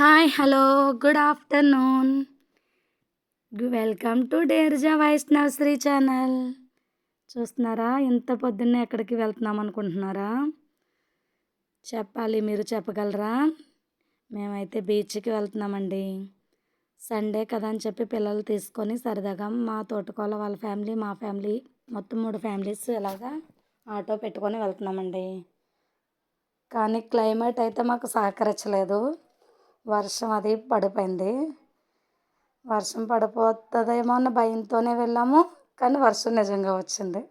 Hi hello good afternoon welcome to డేర్జా Vaishnav Sri channel చూస్తున్నారా? ఇంత పొద్దున్నే ఎక్కడికి వెళ్తున్నాం అనుకుంటున్నారా? చెప్పాలి మీరు చెప్పగలరా? మేమైతే బీచ్కి వెళ్తున్నామండి. సండే కదా అని చెప్పి పిల్లలు తీసుకొని సరదాగా మా తోటకోల వాళ్ళ ఫ్యామిలీ మా ఫ్యామిలీ మొత్తం మూడు ఫ్యామిలీస్ ఇలాగా ఆటో పెట్టుకొని వెళ్తున్నామండి. కానీ క్లైమేట్ అయితే మాకు సహకరించలేదు. వర్షం అది పడిపోయింది. వర్షం పడిపోతుందేమో అన్న భయంతోనే వెళ్ళాము. కానీ వర్షం నిజంగా వచ్చింది.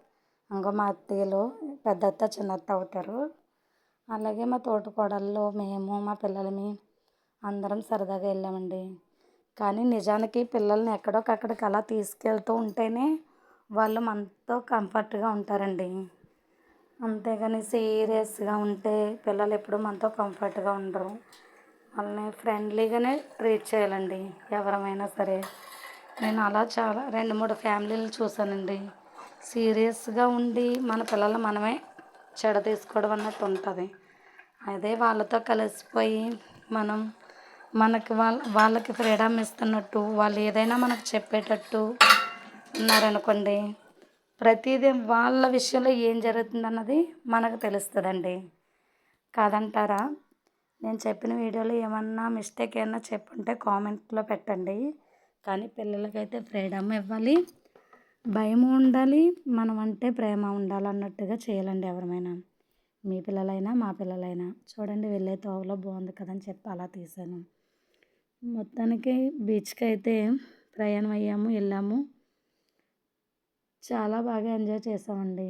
ఇంకో మా అత్తయ్యలు పెద్ద అత్త చిన్న అత్త అవుతారు. అలాగే మా తోటకోడళ్ళు మేము మా పిల్లలమి అందరం సరదాగా వెళ్ళామండి. కానీ నిజానికి పిల్లల్ని ఎక్కడోకక్కడికి అలా తీసుకెళ్తూ ఉంటేనే వాళ్ళు మనతో కంఫర్ట్గా ఉంటారండి. అంతేగాని సీరియస్గా ఉంటే పిల్లలు ఎప్పుడూ మనతో కంఫర్ట్గా ఉండరు. వాళ్ళని ఫ్రెండ్లీగానే ట్రీట్ చేయాలండి ఎవరమైనా సరే. నేను అలా చాలా రెండు మూడు ఫ్యామిలీలు చూశానండి. సీరియస్గా ఉండి మన పిల్లలు మనమే చెడ తీసుకోవడం అన్నట్టు ఉంటుంది. అదే వాళ్ళతో కలిసిపోయి మనం మనకి వాళ్ళ వాళ్ళకి ఫ్రీడమ్ ఇస్తున్నట్టు వాళ్ళు ఏదైనా మనకు చెప్పేటట్టు ఉన్నారనుకోండి ప్రతిదీ వాళ్ళ విషయంలో ఏం జరుగుతుందన్నది మనకు తెలుస్తుందండి. కాదంటారా? నేను చెప్పిన వీడియోలో ఏమన్నా మిస్టేక్ ఏమన్నా చెప్పుంటే కామెంట్లో పెట్టండి. కానీ పిల్లలకైతే ఫ్రీడమ్ ఇవ్వాలి. భయం ఉండాలి. మనం అంటే ప్రేమ ఉండాలి అన్నట్టుగా చేయాలండి ఎవరమైనా. మీ పిల్లలైనా మా పిల్లలైనా. చూడండి వెళ్ళే తోవలో బాగుంది కదని చెప్పి అలా తీసాను మొత్తానికి బీచ్కి అయితే ప్రయాణం అయ్యాము వెళ్ళాము. చాలా బాగా ఎంజాయ్ చేసామండి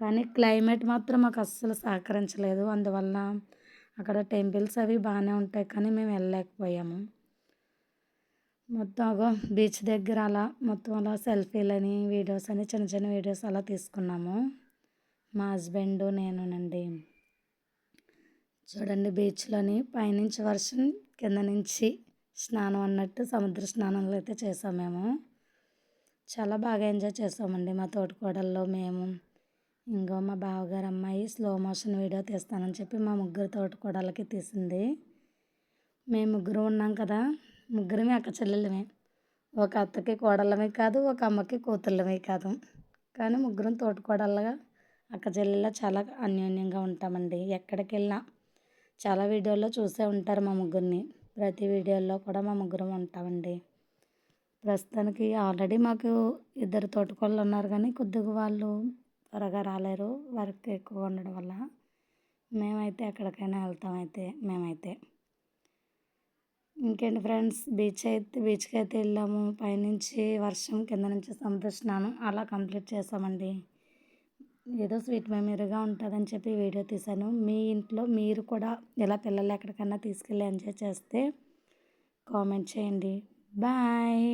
కానీ క్లైమేట్ మాత్రం మాకు అస్సలు సహకరించలేదు. అందువలన అక్కడ టెంపుల్స్ అవి బాగానే ఉంటాయి కానీ మేము వెళ్ళలేకపోయాము. మొత్తం అగో బీచ్ దగ్గర అలా మొత్తం అలా సెల్ఫీలని వీడియోస్ అని చిన్న చిన్న వీడియోస్ అలా తీసుకున్నాము. మా హస్బెండ్ నేనునండి చూడండి బీచ్లోని పైనుంచి వర్షం కింద నుంచి స్నానం అన్నట్టు సముద్ర స్నానాలు అయితే చేసాం మేము. చాలా బాగా ఎంజాయ్ చేసామండి మా తోటికోడల్లో మేము. ఇంకో మా బావగారు అమ్మాయి స్లో మోషన్ వీడియో తీస్తానని చెప్పి మా ముగ్గురు తోటకూడలకి తీసింది. మేము ముగ్గురు ఉన్నాం కదా ముగ్గురమే అక్క చెల్లెలమే ఒక అత్తకి కోడళ్ళమే కాదు ఒక అమ్మకి కూతుళ్ళమే కాదు. కానీ ముగ్గురం తోటకోడళ్ళగా అక్క చెల్లెళ్ళ చాలా అన్యోన్యంగా ఉంటామండి. ఎక్కడికి వెళ్ళినా చాలా వీడియోల్లో చూసే ఉంటారు మా ముగ్గురిని. ప్రతి వీడియోల్లో కూడా మా ముగ్గురం ఉంటామండి. ప్రస్తుతానికి ఆల్రెడీ మాకు ఇద్దరు తోటకోళ్ళు ఉన్నారు కానీ కొద్దిగా వాళ్ళు త్వరగా రాలేరు వర్క్ ఎక్కువ ఉండడం వల్ల. మేమైతే ఎక్కడికైనా వెళ్తాం అయితే మేమైతే. ఇంకేంటి ఫ్రెండ్స్? బీచ్ అయితే బీచ్కి అయితే వెళ్ళాము. పైనుంచి వర్షం కింద నుంచి సముద్ర స్నానం అలా కంప్లీట్ చేసామండి. ఏదో స్వీట్ మెమరీగా ఉంటుందని చెప్పి వీడియో తీశాను. మీ ఇంట్లో మీరు కూడా ఇలా పిల్లలు ఎక్కడికన్నా తీసుకెళ్ళి ఎంజాయ్ చేస్తే కామెంట్ చేయండి. బాయ్!